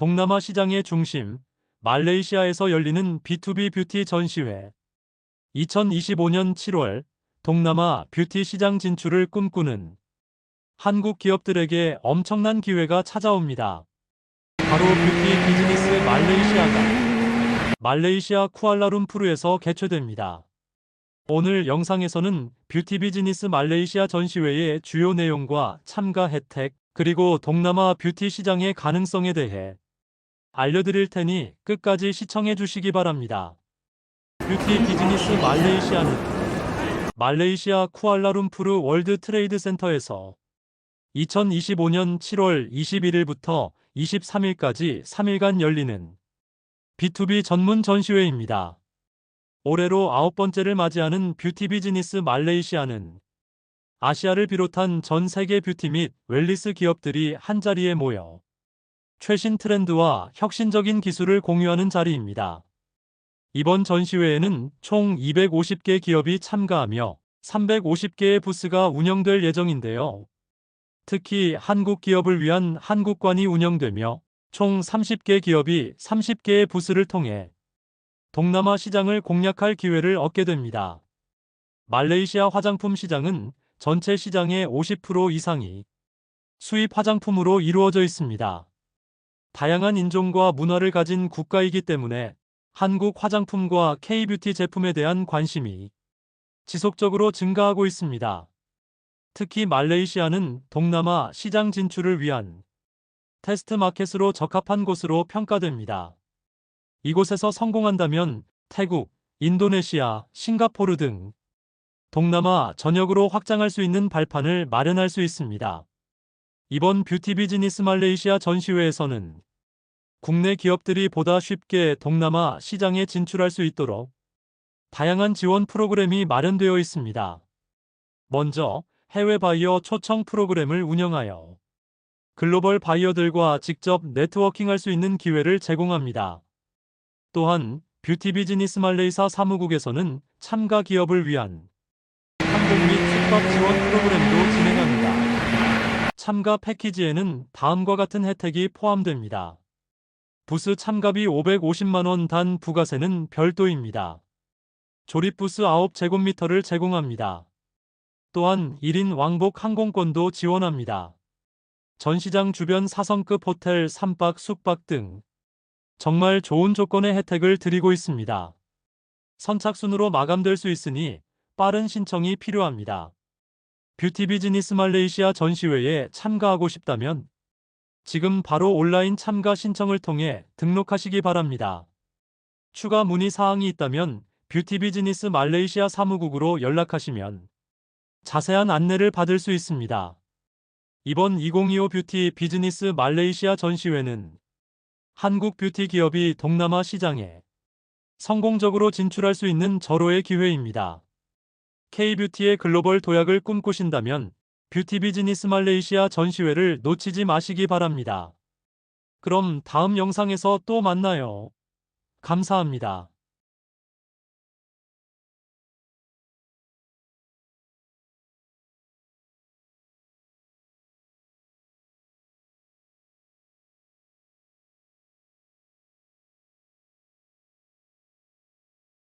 동남아 시장의 중심, 말레이시아에서 열리는 B2B 뷰티 전시회. 2025년 7월 동남아 뷰티 시장 진출을 꿈꾸는 한국 기업들에게 엄청난 기회가 찾아옵니다. 바로 뷰티 비즈니스 말레이시아가 말레이시아 쿠알라룸푸르에서 개최됩니다. 오늘 영상에서는 뷰티 비즈니스 말레이시아 전시회의 주요 내용과 참가 혜택, 그리고 동남아 뷰티 시장의 가능성에 대해 알려드릴 테니 끝까지 시청해 주시기 바랍니다. 뷰티 비즈니스 말레이시아는 말레이시아 쿠알라룸푸르 월드 트레이드 센터에서 2025년 7월 21일부터 23일까지 3일간 열리는 B2B 전문 전시회입니다. 올해로 아홉 번째를 맞이하는 뷰티 비즈니스 말레이시아는 아시아를 비롯한 전 세계 뷰티 및 웰리스 기업들이 한자리에 모여 최신 트렌드와 혁신적인 기술을 공유하는 자리입니다. 이번 전시회에는 총 250개 기업이 참가하며 350개의 부스가 운영될 예정인데요. 특히 한국 기업을 위한 한국관이 운영되며 총 30개 기업이 30개의 부스를 통해 동남아 시장을 공략할 기회를 얻게 됩니다. 말레이시아 화장품 시장은 전체 시장의 50% 이상이 수입 화장품으로 이루어져 있습니다. 다양한 인종과 문화를 가진 국가이기 때문에 한국 화장품과 K-뷰티 제품에 대한 관심이 지속적으로 증가하고 있습니다. 특히 말레이시아는 동남아 시장 진출을 위한 테스트 마켓으로 적합한 곳으로 평가됩니다. 이곳에서 성공한다면 태국, 인도네시아, 싱가포르 등 동남아 전역으로 확장할 수 있는 발판을 마련할 수 있습니다. 이번 뷰티 비즈니스 말레이시아 전시회에서는 국내 기업들이 보다 쉽게 동남아 시장에 진출할 수 있도록 다양한 지원 프로그램이 마련되어 있습니다. 먼저 해외 바이어 초청 프로그램을 운영하여 글로벌 바이어들과 직접 네트워킹할 수 있는 기회를 제공합니다. 또한 뷰티 비즈니스 말레이사 사무국에서는 참가 기업을 위한 항공 및 숙박 지원 진행합니다. 참가 패키지에는 다음과 같은 혜택이 포함됩니다. 부스 참가비 550만원 단 부가세는 별도입니다. 조립부스 9제곱미터를 제공합니다. 또한 1인 왕복 항공권도 지원합니다. 전시장 주변 4성급 호텔 3박 숙박 등 정말 좋은 조건의 혜택을 드리고 있습니다. 선착순으로 마감될 수 있으니 빠른 신청이 필요합니다. 뷰티 비즈니스 말레이시아 전시회에 참가하고 싶다면 지금 바로 온라인 참가 신청을 통해 등록하시기 바랍니다. 추가 문의 사항이 있다면 뷰티 비즈니스 말레이시아 사무국으로 연락하시면 자세한 안내를 받을 수 있습니다. 이번 2025 뷰티 비즈니스 말레이시아 전시회는 한국 뷰티 기업이 동남아 시장에 성공적으로 진출할 수 있는 절호의 기회입니다. K-뷰티의 글로벌 도약을 꿈꾸신다면 뷰티 비즈니스 말레이시아 전시회를 놓치지 마시기 바랍니다. 그럼 다음 영상에서 또 만나요. 감사합니다.